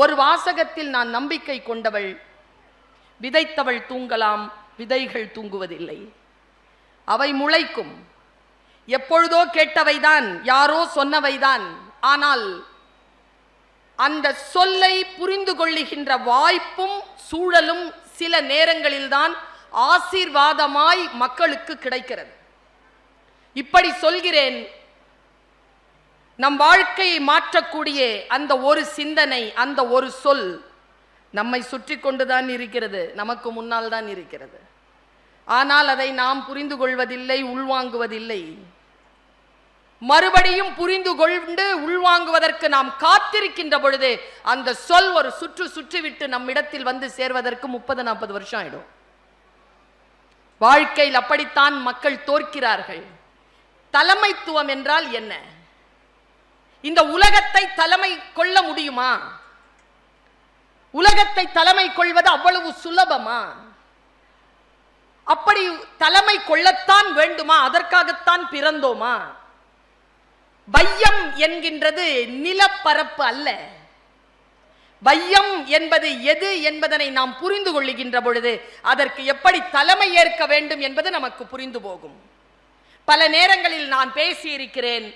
ஒரு வாசகத்தில் நான் நம்பிக்கை கொண்டவள். விதைத்தவள் தூங்கலாம் விதைகள் தூங்குவதில்லை. அவை முளைக்கும். எப்பொழுதோ கேட்டவைதான் யாரோ சொன்னவைதான். ஆனால் அந்த சொல்லை புரிந்து கொள்ளுகின்ற வாய்ப்பும் சூழலும் சில நேரங்களில்தான் ஆசீர்வாதமாய் மக்களுக்கு கிடைக்கிறது. இப்படி சொல்கிறேன் நம் வாழ்க்கையை மாற்றக்கூடிய அந்த ஒரு சிந்தனை அந்த ஒரு சொல் நம்மை சுற்றி கொண்டுதான் இருக்கிறது நமக்கு முன்னால் தான் இருக்கிறது. ஆனால் அதை நாம் புரிந்து கொள்வதில்லை உள்வாங்குவதில்லை. மறுபடியும் புரிந்து கொண்டு உள்வாங்குவதற்கு நாம் காத்திருக்கின்ற பொழுது அந்த சொல் ஒரு சுற்று சுற்றிவிட்டு நம்மிடத்தில் வந்து சேர்வதற்கு முப்பது நாற்பது வருஷம் ஆயிடும். வாழ்க்கையில் அப்படித்தான் மக்கள் தோற்கிறார்கள். தலைமைத்துவம் என்றால் என்ன? இந்த உலகத்தை தலைமை கொள்ள முடியுமா? உலகத்தை தலைமை கொள்வது அவ்வளவு சுலபமா? அப்படி தலைமை கொள்ளத்தான் வேண்டுமா? அதற்காகத்தான் பிறந்தோமா? வையம் என்கின்றது நிலப்பரப்பு அல்ல. வையம் என்பது எது என்பதனை நாம் புரிந்து கொள்ளுகின்ற பொழுது அதற்கு எப்படி தலைமை ஏற்க வேண்டும் என்பது நமக்கு புரிந்து போகும். பல நேரங்களில் நான் பேசியிருக்கிறேன்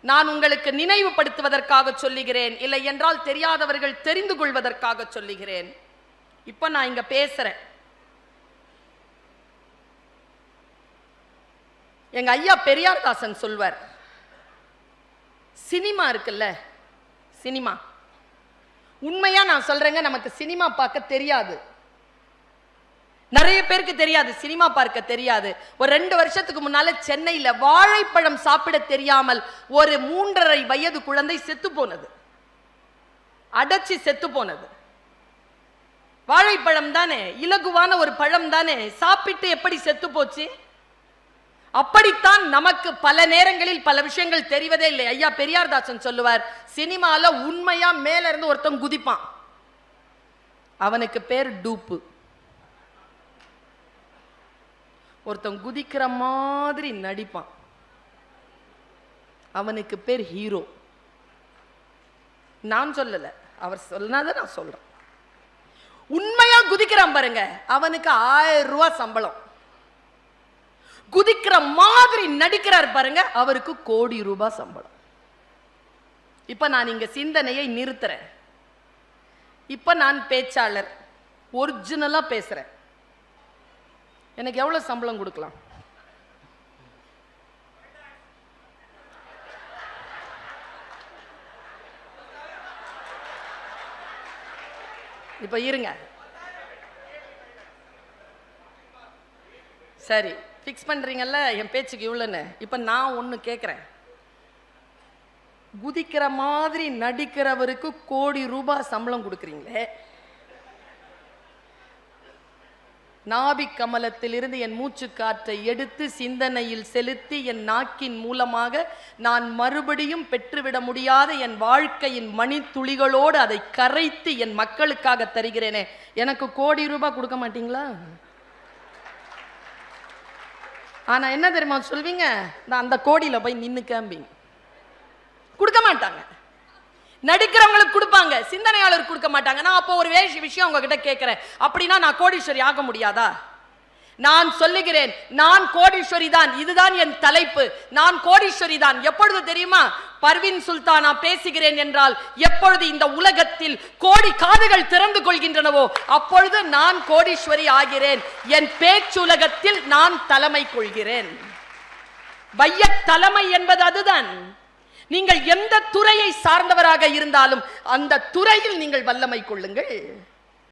நான் உங்களுக்கு நினைவுபடுத்துவதற்காக சொல்லுகிறேன். இல்லை என்றால் தெரியாதவர்கள் தெரிந்து கொள்வதற்காக சொல்லுகிறேன். இப்ப நான் இங்க பேசுறேன். எங்க ஐயா பெரியார்தாசன் சொல்வார். சினிமா இருக்குல்ல? சினிமா. உண்மையா நான் சொல்றேங்க நமக்கு சினிமா பார்க்க தெரியாது. நிறைய பேருக்கு தெரியாது சினிமா பார்க்க தெரியாது. ஒரு ரெண்டு வருஷத்துக்கு முன்னால சென்னையில வாழைப்பழம் சாப்பிட தெரியாமல் ஒரு மூன்றரை வயது குழந்தை செத்து போனது. அடைச்சி செத்து போனது. வாழைப்பழம் தானே இலகுவான ஒரு பழம் தானே சாப்பிட்டு எப்படி செத்து போச்சு? அப்படித்தான் நமக்கு பல நேரங்களில் பல விஷயங்கள் தெரிவதே இல்லை. ஐயா பெரியார்தாசன் சொல்லுவார் சினிமால உண்மையா மேல இருந்து ஒருத்தன் குதிப்பான். அவனுக்கு பேர் டூப்பு. ஒருத்தன் குதிக்கிற மாதிரி நடிப்பான். அவனுக்கு பேர் ஹீரோ. நான் சொல்லல. அவர் சொன்னதை நான் சொல்றேன். உண்மையா குதிக்கிறான் பாருங்க. அவனுக்கு ஆயிரம் ரூபாய் சம்பளம். குதிக்கிற மாதிரி நடிக்கிறார் பாருங்க. அவருக்கு கோடி ரூபாய் சம்பளம். இப்ப நான் இங்க சிந்தனையை நிறுத்துறேன். இப்ப நான் பேச்சாளர். ஒரிஜினலா பேசுறேன். எனக்கு எவ்வளவு சம்பளம் கொடுக்கலாம்? இப்ப இருங்க. சரி ஃபிக்ஸ் பண்றீங்கல்ல? என் பேச்சுக்கு இவ்வளோன்னு இப்போ நான் ஒன்று கேட்குறேன் குதிக்கிற மாதிரி நடிக்கிறவருக்கு கோடி ரூபாய் சம்பளம் கொடுக்குறீங்களே நாபி கமலத்திலிருந்து என் மூச்சு காற்றை எடுத்து சிந்தனையில் செலுத்தி என் நாக்கின் மூலமாக நான் மறுபடியும் பெற்றுவிட முடியாத என் வாழ்க்கையின் மணித்துளிகளோடு அதை கரைத்து என் மக்களுக்காக தருகிறேனே. எனக்கு கோடி ரூபாய் கொடுக்க மாட்டீங்களா? ஆனா என்ன தெரியுமா சொல்வீங்க? நான் அந்த கோடியில போய் நின்னு கேம்பிங்க. கொடுக்க மாட்டாங்க. நடிக்கிறவங்களுக்கு கொடுப்பாங்க சிந்தனையாளர் கொடுக்க மாட்டாங்க. நான் அப்போ ஒரு வேஷ விஷயம் உங்ககிட்ட கேட்கிறேன். அப்படின்னா நான் கோடீஸ்வரி ஆக முடியாதா? நான் சொல்லுகிறேன் நான் கோடீஸ்வரி தான் இதுதான் என் தலைப்பு. நான் கோடீஸ்வரி தான். எப்பொழுது தெரியுமா? பர்வின் சுல்தானா பேசுகிறேன் என்றால் எப்பொழுது இந்த உலகத்தில் கோடி காதுகள் திறந்து கொள்கின்றனவோ அப்பொழுது நான் கோடீஸ்வரி ஆகிறேன். என் பேச்சுலகத்தில் நான் தலைமை கொள்கிறேன். வைய தலைமை என்பது அதுதான். நீங்கள் எந்த துறையை சார்ந்தவராக இருந்தாலும் அந்த துறையில் நீங்கள் வல்லமை கொள்ளுங்கள்.